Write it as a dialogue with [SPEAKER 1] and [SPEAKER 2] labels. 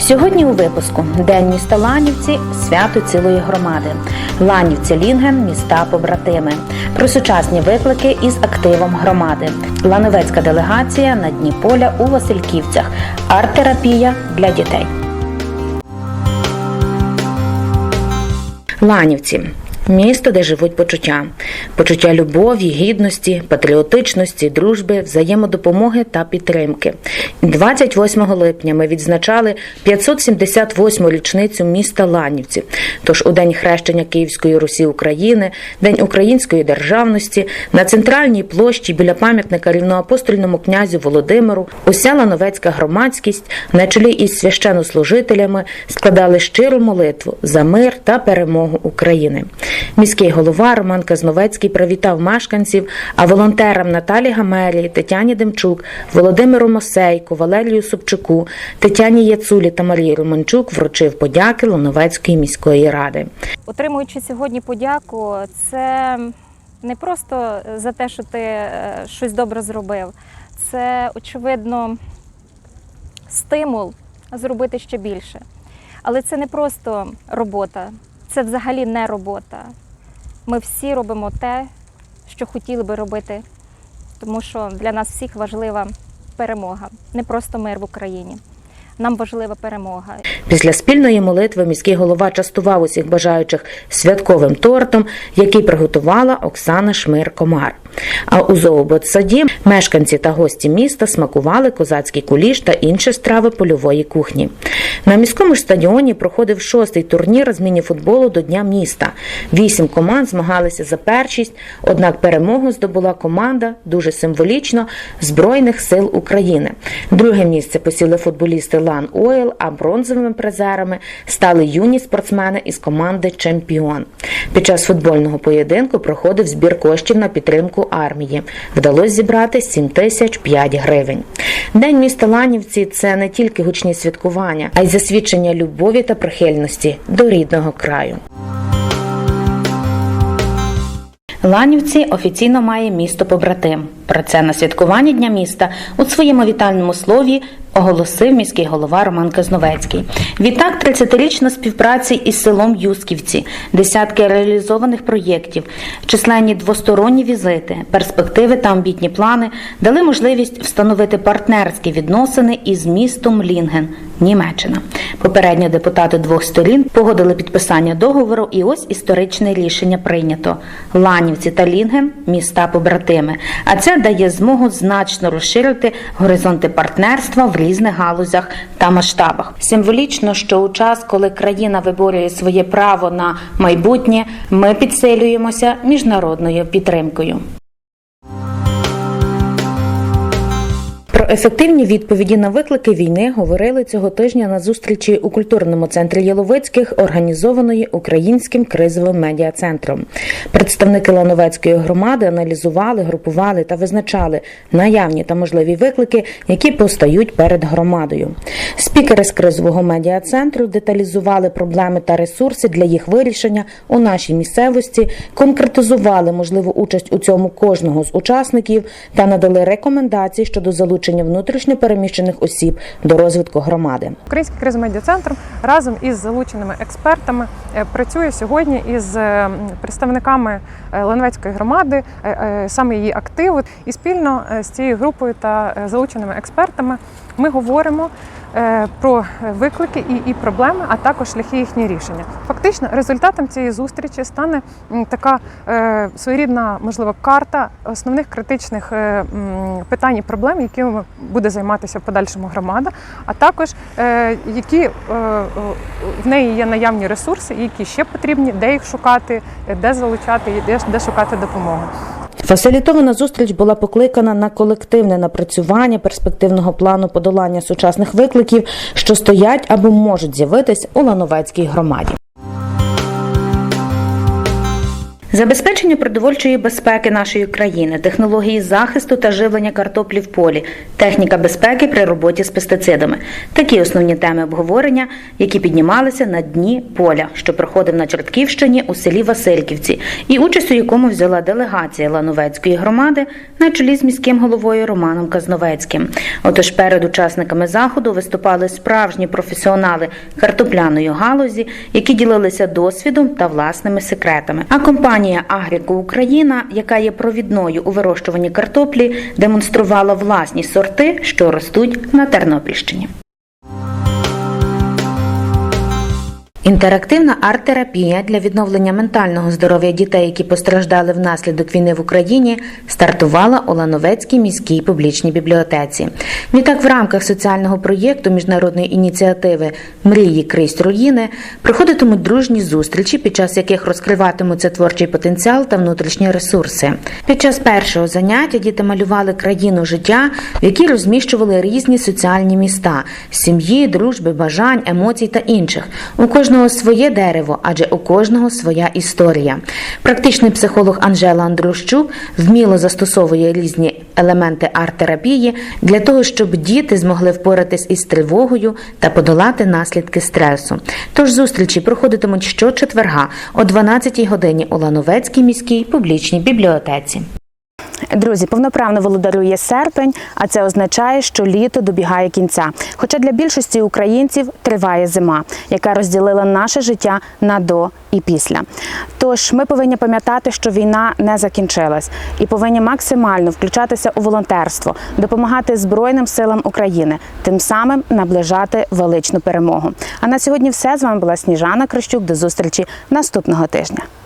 [SPEAKER 1] Сьогодні у випуску День міста Ланівці, свято цілої громади. Ланівці Лінген, міста побратими. Про сучасні виклики із активом громади. Лановецька делегація на дні поля у Васильківцях. Арт-терапія для дітей. Ланівці. Місто, де живуть почуття, почуття любові, гідності, патріотичності, дружби, взаємодопомоги та підтримки. 28 липня ми відзначали 578-му річницю міста Ланівці. Тож у день хрещення Київської Русі України, День української державності, на центральній площі біля пам'ятника рівноапостольному князю Володимиру, уся лановецька громадськість на чолі із священнослужителями складали щиру молитву за мир та перемогу України. Міський голова Роман Казновецький привітав мешканців, а волонтерам Наталі Гамелі, Тетяні Демчук, Володимиру Мосейку, Валерію Собчуку, Тетяні Яцулі та Марії Романчук вручив подяки Лановецької міської ради.
[SPEAKER 2] Отримуючи сьогодні подяку, це не просто за те, що ти е, щось добре зробив. Це, очевидно, стимул зробити ще більше. Але це не просто робота, це взагалі не робота. Ми всі робимо те, що хотіли би робити, тому що для нас всіх важлива перемога, не просто мир в Україні. Нам важлива перемога.
[SPEAKER 1] Після спільної молитви міський голова частував усіх бажаючих святковим тортом, який приготувала Оксана Шмир-Комар. А у зооботсаді мешканці та гості міста смакували козацький куліш та інші страви польової кухні. На міському ж стадіоні проходив шостий турнір з міні-футболу до Дня міста. Вісім команд змагалися за першість, однак перемогу здобула команда дуже символічно Збройних сил України. Друге місце посіли футболісти Лан Ойл, а бронзовими призерами стали юні спортсмени із команди Чемпіон. Під час футбольного поєдинку проходив збір коштів на підтримку армії. Вдалося зібрати 7 тисяч 5 гривень. День міста Ланівці це не тільки гучні святкування, а й засвідчення любові та прихильності до рідного краю. Ланівці офіційно має місто побратим. Про це на святкуванні Дня міста у своєму вітальному слові оголосив міський голова Роман Казновецький. Відтак 30-річна співпраці із селом Юсківці, десятки реалізованих проєктів, численні двосторонні візити, перспективи та амбітні плани дали можливість встановити партнерські відносини із містом Лінген, Німеччина. Попередньо депутати двох сторін погодили підписання договору, і ось історичне рішення прийнято: Ланівці та Лінген міста побратими. А це дає змогу значно розширити горизонти партнерства в різних галузях та масштабах. Символічно, що у час, коли країна виборює своє право на майбутнє, ми підсилюємося міжнародною підтримкою. Про ефективні відповіді на виклики війни говорили цього тижня на зустрічі у культурному центрі Яловицьких, організованої українським кризовим медіа-центром. Представники Лановецької громади аналізували, групували та визначали наявні та можливі виклики, які постають перед громадою. Спікери з кризового медіа-центру деталізували проблеми та ресурси для їх вирішення у нашій місцевості, конкретизували можливу участь у цьому кожного з учасників та надали рекомендації щодо залучення внутрішньо переміщених осіб до розвитку громади.
[SPEAKER 3] Український кризомедіа-центр разом із залученими експертами е, працює сьогодні із е, представниками Ленвецької громади, е, е, саме її активу. І спільно е, з цією групою та е, залученими експертами ми говоримо е, про виклики і, і проблеми, а також шляхи їхнього рішення. Фактично, результатом цієї зустрічі стане така е, своєрідна, можливо, карта основних критичних е, питань і проблем, якими буде займатися в подальшому громада, а також е, які е, е, в неї є наявні ресурси, які ще потрібні, де їх шукати, е, де залучати, де шукати допомогу.
[SPEAKER 1] Фасилітована зустріч була покликана на колективне напрацювання перспективного плану подолання сучасних викликів, що стоять або можуть з'явитись у Лановецькій громаді. Забезпечення продовольчої безпеки нашої країни, технології захисту та живлення картоплі в полі, техніка безпеки при роботі з пестицидами такі основні теми обговорення, які піднімалися на дні поля, що проходив на Чортківщині у селі Васильківці, і участь у якому взяла делегація Лановецької громади на чолі з міським головою Романом Казновецьким. Отож, перед учасниками заходу виступали справжні професіонали картопляної галузі, які ділилися досвідом та власними секретами. А компанія Агріко Україна, яка є провідною у вирощуванні картоплі, демонструвала власні сорти, що ростуть на Тернопільщині. Інтерактивна арт-терапія для відновлення ментального здоров'я дітей, які постраждали внаслідок війни в Україні, стартувала у Лановецькій міській публічній бібліотеці. Відтак, в рамках соціального проєкту міжнародної ініціативи Мрії крізь руїни проходитимуть дружні зустрічі, під час яких розкриватимуться творчий потенціал та внутрішні ресурси. Під час першого заняття діти малювали країну життя, в якій розміщували різні соціальні міста сім'ї, дружби, бажань, емоцій та інших. У кожного своє дерево, адже у кожного своя історія. Практичний психолог Анжела Андрущук вміло застосовує різні елементи арт-терапії для того, щоб діти змогли впоратись із тривогою та подолати наслідки стресу. Тож зустрічі проходитимуть щочетверга о 12-й годині у Лановецькій міській публічній бібліотеці.
[SPEAKER 4] Друзі, повноправно володарює серпень, а це означає, що літо добігає кінця. Хоча для більшості українців триває зима, яка розділила наше життя на до і після. Тож ми повинні пам'ятати, що війна не закінчилась, і повинні максимально включатися у волонтерство, допомагати Збройним силам України, тим самим наближати величну перемогу. А на сьогодні все з вами була Сніжана Крищук. До зустрічі наступного тижня.